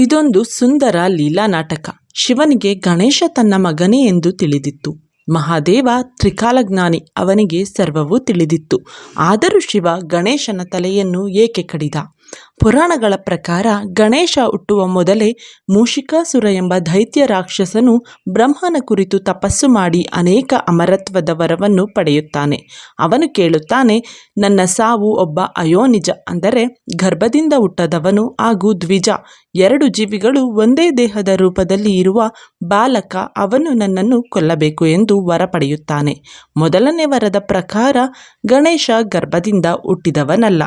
ಇದೊಂದು ಸುಂದರ ಲೀಲಾ ನಾಟಕ. ಶಿವನಿಗೆ ಗಣೇಶ ತನ್ನ ಮಗನೇ ಎಂದು ತಿಳಿದಿತ್ತು. ಮಹಾದೇವ ತ್ರಿಕಾಲಜ್ಞಾನಿ ಅವನಿಗೆ ಸರ್ವವೂ ತಿಳಿದಿತ್ತು. ಆದರೂ ಶಿವ ಗಣೇಶನ ತಲೆಯನ್ನು ಏಕೆ ಕಡಿದ? ಪುರಾಣಗಳ ಪ್ರಕಾರ ಗಣೇಶ ಹುಟ್ಟುವ ಮೊದಲೇ ಮೂಷಿಕಾಸುರ ಎಂಬ ದೈತ್ಯ ರಾಕ್ಷಸನು ಬ್ರಹ್ಮನ ಕುರಿತು ತಪಸ್ಸು ಮಾಡಿ ಅನೇಕ ಅಮರತ್ವದ ವರವನ್ನು ಪಡೆಯುತ್ತಾನೆ. ಅವನು ಕೇಳುತ್ತಾನೆ, ನನ್ನ ಸಾವು ಒಬ್ಬ ಅಯೋನಿಜ ಅಂದರೆ ಗರ್ಭದಿಂದ ಹುಟ್ಟದವನು ಹಾಗೂ ದ್ವಿಜ ಎರಡು ಜೀವಿಗಳು ಒಂದೇ ದೇಹದ ರೂಪದಲ್ಲಿ ಇರುವ ಬಾಲಕ ಅವನು ನನ್ನನ್ನು ಕೊಲ್ಲಬೇಕು ಎಂದು ವರ ಪಡೆಯುತ್ತಾನೆ ಮೊದಲನೇ ವರದ ಪ್ರಕಾರ ಗಣೇಶ ಗರ್ಭದಿಂದ ಹುಟ್ಟಿದವನಲ್ಲ.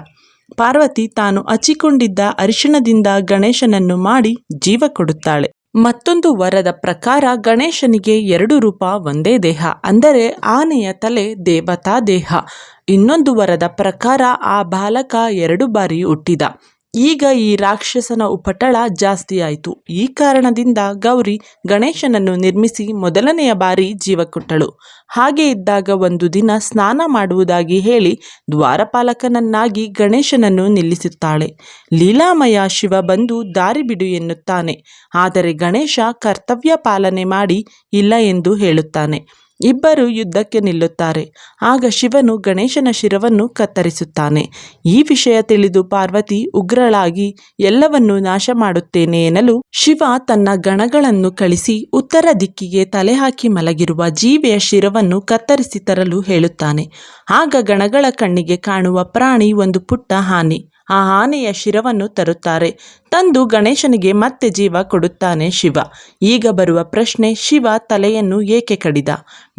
ಪಾರ್ವತಿ ತಾನು ಹಚ್ಚಿಕೊಂಡಿದ್ದ ಅರಿಶಿಣದಿಂದ ಗಣೇಶನನ್ನು ಮಾಡಿ ಜೀವ ಕೊಡುತ್ತಾಳೆ. ಮತ್ತೊಂದು ವರದ ಪ್ರಕಾರ ಗಣೇಶನಿಗೆ ಎರಡು ರೂಪ ಒಂದೇ ದೇಹ, ಅಂದರೆ ಆನೆಯ ತಲೆ ದೇವತಾ ದೇಹ. ಇನ್ನೊಂದು ವರದ ಪ್ರಕಾರ ಆ ಬಾಲಕ ಎರಡು ಬಾರಿ ಹುಟ್ಟಿದ. ಈಗ ಈ ರಾಕ್ಷಸನ ಉಪಟಳ ಜಾಸ್ತಿ ಆಯಿತು. ಈ ಕಾರಣದಿಂದ ಗೌರಿ ಗಣೇಶನನ್ನು ನಿರ್ಮಿಸಿ ಮೊದಲನೆಯ ಬಾರಿ ಜೀವ ಕೊಟ್ಟಳು. ಹಾಗೆ ಇದ್ದಾಗ ಒಂದು ದಿನ ಸ್ನಾನ ಮಾಡುವುದಾಗಿ ಹೇಳಿ ದ್ವಾರಪಾಲಕನನ್ನಾಗಿ ಗಣೇಶನನ್ನು ನಿಲ್ಲಿಸುತ್ತಾಳೆ. ಲೀಲಾಮಯ ಶಿವ ಬಂದು ದಾರಿ ಬಿಡು ಎನ್ನುತ್ತಾನೆ. ಆದರೆ ಗಣೇಶ ಕರ್ತವ್ಯ ಪಾಲನೆ ಮಾಡಿ ಇಲ್ಲ ಎಂದು ಹೇಳುತ್ತಾನೆ. ಇಬ್ಬರು ಯುದ್ಧಕ್ಕೆ ನಿಲ್ಲುತ್ತಾರೆ. ಆಗ ಶಿವನು ಗಣೇಶನ ಶಿರವನ್ನು ಕತ್ತರಿಸುತ್ತಾನೆ. ಈ ವಿಷಯ ತಿಳಿದು ಪಾರ್ವತಿ ಉಗ್ರಳಾಗಿ, ಎಲ್ಲವನ್ನೂ ನಾಶ ಮಾಡುತ್ತೇನೆ ಎನ್ನಲು ಶಿವ ತನ್ನ ಗಣಗಳನ್ನು ಕಳಿಸಿ ಉತ್ತರ ದಿಕ್ಕಿಗೆ ತಲೆ ಹಾಕಿ ಮಲಗಿರುವ ಜೀವಿಯ ಶಿರವನ್ನು ಕತ್ತರಿಸಿ ತರಲು ಹೇಳುತ್ತಾನೆ. ಆಗ ಗಣಗಳ ಕಣ್ಣಿಗೆ ಕಾಣುವ ಪ್ರಾಣಿ ಒಂದು ಪುಟ್ಟ ಆನೆ ಆ ಆನೆಯ ಶಿರವನ್ನು ತರುತ್ತಾರೆ. ತಂದು ಗಣೇಶನಿಗೆ ಮತ್ತೆ ಜೀವ ಕೊಡುತ್ತಾನೆ ಶಿವ. ಈಗ ಬರುವ ಪ್ರಶ್ನೆ ಶಿವ ತಲೆಯನ್ನು ಏಕೆ ಕಡಿದ?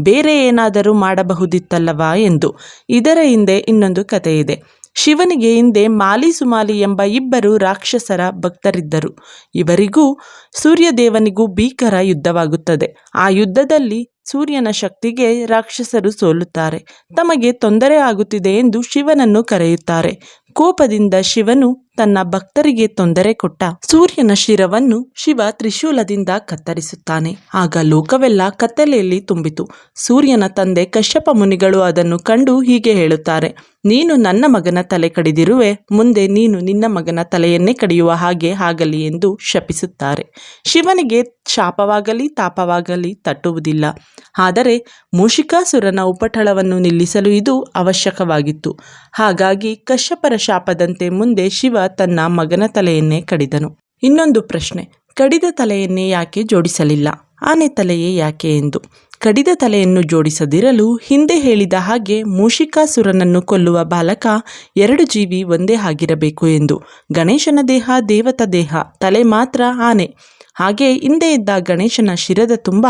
ಬೇರೆ ಏನಾದರೂ ಮಾಡಬಹುದಿತ್ತಲ್ಲವಾ ಎಂದು. ಇದರ ಹಿಂದೆ ಇನ್ನೊಂದು ಕಥೆಯಿದೆ. ಶಿವನಿಗೆ ಹಿಂದೆ ಮಾಲಿ ಸುಮಾಲಿ ಎಂಬ ಇಬ್ಬರು ರಾಕ್ಷಸರ ಭಕ್ತರಿದ್ದರು. ಇವರಿಗೂ ಸೂರ್ಯದೇವನಿಗೂ ಭೀಕರ ಯುದ್ಧವಾಗುತ್ತದೆ. ಆ ಯುದ್ಧದಲ್ಲಿ ಸೂರ್ಯನ ಶಕ್ತಿಗೆ ರಾಕ್ಷಸರು ಸೋಲುತ್ತಾರೆ. ತಮಗೆ ತೊಂದರೆ ಆಗುತ್ತಿದೆ ಎಂದು ಶಿವನನ್ನು ಕರೆಯುತ್ತಾರೆ. ಕೋಪದಿಂದ ಶಿವನು ತನ್ನ ಭಕ್ತರಿಗೆ ತೊಂದರೆ ಕೊಟ್ಟ ಸೂರ್ಯನ ಶಿರವನ್ನು ಶಿವ ತ್ರಿಶೂಲದಿಂದ ಕತ್ತರಿಸುತ್ತಾನೆ. ಆಗ ಲೋಕವೆಲ್ಲ ಕತ್ತಲೆಯಲ್ಲಿ ತುಂಬಿತು. ಸೂರ್ಯನ ತಂದೆ ಕಶ್ಯಪ ಮುನಿಗಳು ಅದನ್ನು ಕಂಡು ಹೀಗೆ ಹೇಳುತ್ತಾರೆ, ನೀನು ನನ್ನ ಮಗನ ತಲೆ ಕಡಿದಿರುವೆ, ಮುಂದೆ ನೀನು ನಿನ್ನ ಮಗನ ತಲೆಯನ್ನೇ ಕಡಿಯುವ ಹಾಗೆ ಆಗಲಿ ಎಂದು ಶಪಿಸುತ್ತಾರೆ. ಶಿವನಿಗೆ ಶಾಪವಾಗಲಿ, ತಾಪವಾಗಲಿ ತಟ್ಟುವುದಿಲ್ಲ. ಆದರೆ ಮೂಷಿಕಾಸುರನ ಉಪಟಳವನ್ನು ನಿಲ್ಲಿಸಲು ಇದು ಅವಶ್ಯಕವಾಗಿತ್ತು. ಹಾಗಾಗಿ ಕಶ್ಯಪರ ಶಾಪದಂತೆ ಮುಂದೆ ಶಿವ ತನ್ನ ಮಗನ ತಲೆಯನ್ನೇ ಕಡಿದನು. ಇನ್ನೊಂದು ಪ್ರಶ್ನೆ, ಕಡಿದ ತಲೆಯನ್ನೇ ಯಾಕೆ ಜೋಡಿಸಲಿಲ್ಲ? ಆನೆ ತಲೆಯೇ ಯಾಕೆ ಎಂದು. ಕಡಿದ ತಲೆಯನ್ನು ಜೋಡಿಸದಿರಲು ಹಿಂದೆ ಹೇಳಿದ ಹಾಗೆ ಮೂಷಿಕಾಸುರನನ್ನು ಕೊಲ್ಲುವ ಬಾಲಕ ಎರಡು ಜೀವಿ ಒಂದೇ ಆಗಿರಬೇಕು ಎಂದು. ಗಣೇಶನ ದೇಹ ದೇವತ ದೇಹ, ತಲೆ ಮಾತ್ರ ಆನೆ. ಹಾಗೆ ಹಿಂದೆ ಇದ್ದ ಗಣೇಶನ ಶಿರದ ತುಂಬ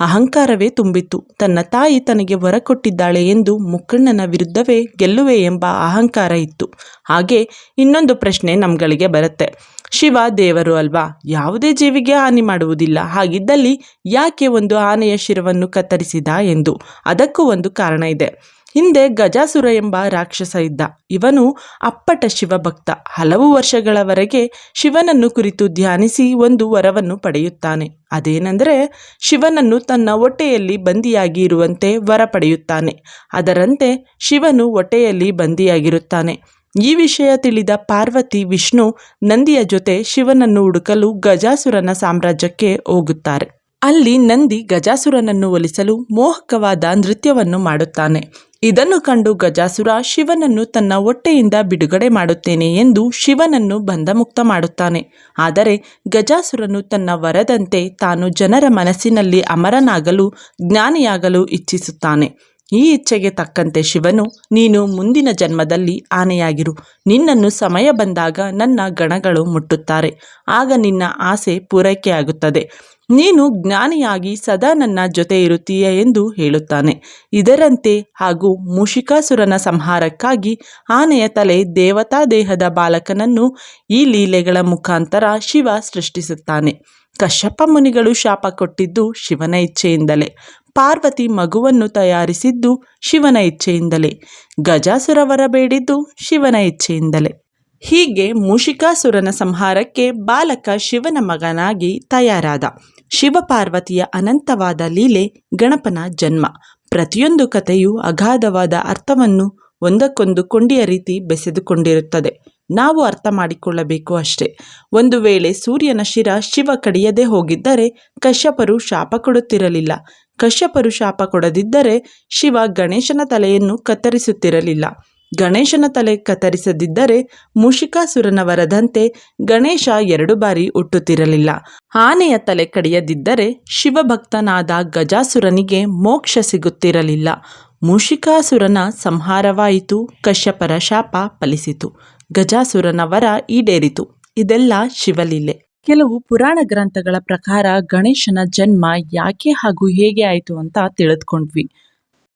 ಅಹಂಕಾರವೇ ತುಂಬಿತ್ತು. ತನ್ನ ತಾಯಿ ತನಗೆ ವರ ಕೊಟ್ಟಿದ್ದಾಳೆ ಎಂದು ಮುಕ್ಕಣ್ಣನ ವಿರುದ್ಧವೇ ಗೆಲ್ಲುವೆ ಎಂಬ ಅಹಂಕಾರ ಇತ್ತು. ಹಾಗೆ ಇನ್ನೊಂದು ಪ್ರಶ್ನೆ ನಮ್ಗಳಿಗೆ ಬರುತ್ತೆ. ಶಿವ ದೇವರು ಅಲ್ವಾ? ಯಾವುದೇ ಜೀವಿಗೆ ಹಾನಿ ಮಾಡುವುದಿಲ್ಲ. ಹಾಗಿದ್ದಲ್ಲಿ ಯಾಕೆ ಒಂದು ಆನೆಯ ಶಿರವನ್ನು ಕತ್ತರಿಸಿದ ಎಂದು? ಅದಕ್ಕೂ ಒಂದು ಕಾರಣ ಇದೆ. ಹಿಂದೆ ಗಜಾಸುರ ಎಂಬ ರಾಕ್ಷಸ ಇದ್ದ. ಇವನು ಅಪ್ಪಟ ಶಿವಭಕ್ತ. ಹಲವು ವರ್ಷಗಳವರೆಗೆ ಶಿವನನ್ನು ಕುರಿತು ಧ್ಯಾನಿಸಿ ಒಂದು ವರವನ್ನು ಪಡೆಯುತ್ತಾನೆ. ಅದೇನೆಂದರೆ, ಶಿವನನ್ನು ತನ್ನ ಹೊಟ್ಟೆಯಲ್ಲಿ ಬಂದಿಯಾಗಿ ಇರುವಂತೆ ವರ ಪಡೆಯುತ್ತಾನೆ. ಅದರಂತೆ ಶಿವನು ಹೊಟ್ಟೆಯಲ್ಲಿ ಬಂದಿಯಾಗಿರುತ್ತಾನೆ. ಈ ವಿಷಯ ತಿಳಿದ ಪಾರ್ವತಿ ವಿಷ್ಣು ನಂದಿಯ ಜೊತೆ ಶಿವನನ್ನು ಹುಡುಕಲು ಗಜಾಸುರನ ಸಾಮ್ರಾಜ್ಯಕ್ಕೆ ಹೋಗುತ್ತಾರೆ. ಅಲ್ಲಿ ನಂದಿ ಗಜಾಸುರನನ್ನು ಒಲಿಸಲು ಮೋಹಕವಾದ ನೃತ್ಯವನ್ನು ಮಾಡುತ್ತಾನೆ. ಇದನ್ನು ಕಂಡು ಗಜಾಸುರ ಶಿವನನ್ನು ತನ್ನ ಹೊಟ್ಟೆಯಿಂದ ಬಿಡುಗಡೆ ಮಾಡುತ್ತೇನೆ ಎಂದು ಶಿವನನ್ನು ಬಂಧಮುಕ್ತ ಮಾಡುತ್ತಾನೆ. ಆದರೆ ಗಜಾಸುರನು ತನ್ನ ವರದಂತೆ ತಾನು ಜನರ ಮನಸ್ಸಿನಲ್ಲಿ ಅಮರನಾಗಲು, ಜ್ಞಾನಿಯಾಗಲು ಇಚ್ಛಿಸುತ್ತಾನೆ. ಈ ಇಚ್ಛೆಗೆ ತಕ್ಕಂತೆ ಶಿವನು, ನೀನು ಮುಂದಿನ ಜನ್ಮದಲ್ಲಿ ಆನೆಯಾಗಿರು. ನಿನ್ನನ್ನು ಸಮಯ ಬಂದಾಗ ನನ್ನ ಗಣಗಳು ಮುಟ್ಟುತ್ತಾರೆ. ಆಗ ನಿನ್ನ ಆಸೆ ಪೂರೈಕೆಯಾಗುತ್ತದೆ ನೀನು ಜ್ಞಾನಿಯಾಗಿ ಸದಾ ನನ್ನ ಜೊತೆ ಇರುತ್ತೀಯ ಎಂದು ಹೇಳುತ್ತಾನೆ. ಇದರಂತೆ ಹಾಗೂ ಮೂಷಿಕಾಸುರನ ಸಂಹಾರಕ್ಕಾಗಿ ಆನೆಯ ತಲೆ ದೇವತಾ ದೇಹದ ಬಾಲಕನನ್ನು ಈ ಲೀಲೆಗಳ ಮುಖಾಂತರ ಶಿವ ಸೃಷ್ಟಿಸುತ್ತಾನೆ. ಕಶ್ಯಪ ಮುನಿಗಳು ಶಾಪ ಕೊಟ್ಟಿದ್ದು ಶಿವನ ಇಚ್ಛೆಯಿಂದಲೇ. ಪಾರ್ವತಿ ಮಗುವನ್ನು ತಯಾರಿಸಿದ್ದು ಶಿವನ ಇಚ್ಛೆಯಿಂದಲೇ. ಗಜಾಸುರವರ ಬೇಡಿದ್ದು ಶಿವನ ಇಚ್ಛೆಯಿಂದಲೇ. ಹೀಗೆ ಮೂಷಿಕಾಸುರನ ಸಂಹಾರಕ್ಕೆ ಬಾಲಕ ಶಿವನ ಮಗನಾಗಿ ತಯಾರಾದ. ಶಿವಪಾರ್ವತಿಯ ಅನಂತವಾದ ಲೀಲೆ ಗಣಪನ ಜನ್ಮ. ಪ್ರತಿಯೊಂದು ಕಥೆಯು ಅಗಾಧವಾದ ಅರ್ಥವನ್ನು ಒಂದಕ್ಕೊಂದು ಕೊಂಡಿಯ ರೀತಿ ಬೆಸೆದುಕೊಂಡಿರುತ್ತದೆ. ನಾವು ಅರ್ಥ ಮಾಡಿಕೊಳ್ಳಬೇಕು ಅಷ್ಟೇ. ಒಂದು ವೇಳೆ ಸೂರ್ಯನ ಶಿರ ಶಿವ ಕಡಿಯದೆ ಹೋಗಿದ್ದರೆ ಕಶ್ಯಪರು ಶಾಪ ಕೊಡುತ್ತಿರಲಿಲ್ಲ. ಕಶ್ಯಪರು ಶಾಪ ಕೊಡದಿದ್ದರೆ ಶಿವ ಗಣೇಶನ ತಲೆಯನ್ನು ಕತ್ತರಿಸುತ್ತಿರಲಿಲ್ಲ. ಗಣೇಶನ ತಲೆ ಕತ್ತರಿಸದಿದ್ದರೆ ಮುಷಿಕಾಸುರನ ವರದಂತೆ ಗಣೇಶ ಎರಡು ಬಾರಿ ಹುಟ್ಟುತ್ತಿರಲಿಲ್ಲ. ಆನೆಯ ತಲೆ ಕಡಿಯದಿದ್ದರೆ ಶಿವಭಕ್ತನಾದ ಗಜಾಸುರನಿಗೆ ಮೋಕ್ಷ ಸಿಗುತ್ತಿರಲಿಲ್ಲ. ಮುಷಿಕಾಸುರನ ಸಂಹಾರವಾಯಿತು, ಕಶ್ಯಪರ ಶಾಪ ಫಲಿಸಿತು. ಗಜಾಸುರನ ವರ ಈಡೇರಿತು. ಇದೆಲ್ಲ ಶಿವಲೀಲೆ. ಕೆಲವು ಪುರಾಣ ಗ್ರಂಥಗಳ ಪ್ರಕಾರ ಗಣೇಶನ ಜನ್ಮ ಯಾಕೆ ಹಾಗೂ ಹೇಗೆ ಆಯಿತು ಅಂತ ತಿಳಿದುಕೊಂಡ್ವಿ.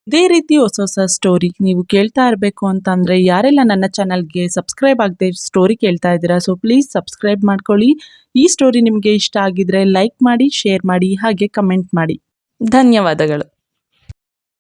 ಇದೇ ರೀತಿ ಹೊಸ ಹೊಸ ಸ್ಟೋರಿ ನೀವು ಕೇಳ್ತಾ ಇರಬೇಕು ಅಂತಂದರೆ ಯಾರೆಲ್ಲ ನನ್ನ ಚಾನಲ್ಗೆ ಸಬ್ಸ್ಕ್ರೈಬ್ ಆಗದೆ ಸ್ಟೋರಿ ಕೇಳ್ತಾ ಇದ್ದೀರಾ ಸೊ ಪ್ಲೀಸ್ ಸಬ್ಸ್ಕ್ರೈಬ್ ಮಾಡ್ಕೊಳ್ಳಿ. ಈ ಸ್ಟೋರಿ ನಿಮಗೆ ಇಷ್ಟ ಆಗಿದ್ರೆ ಲೈಕ್ ಮಾಡಿ ಶೇರ್ ಮಾಡಿ, ಹಾಗೆ ಕಮೆಂಟ್ ಮಾಡಿ. ಧನ್ಯವಾದಗಳು.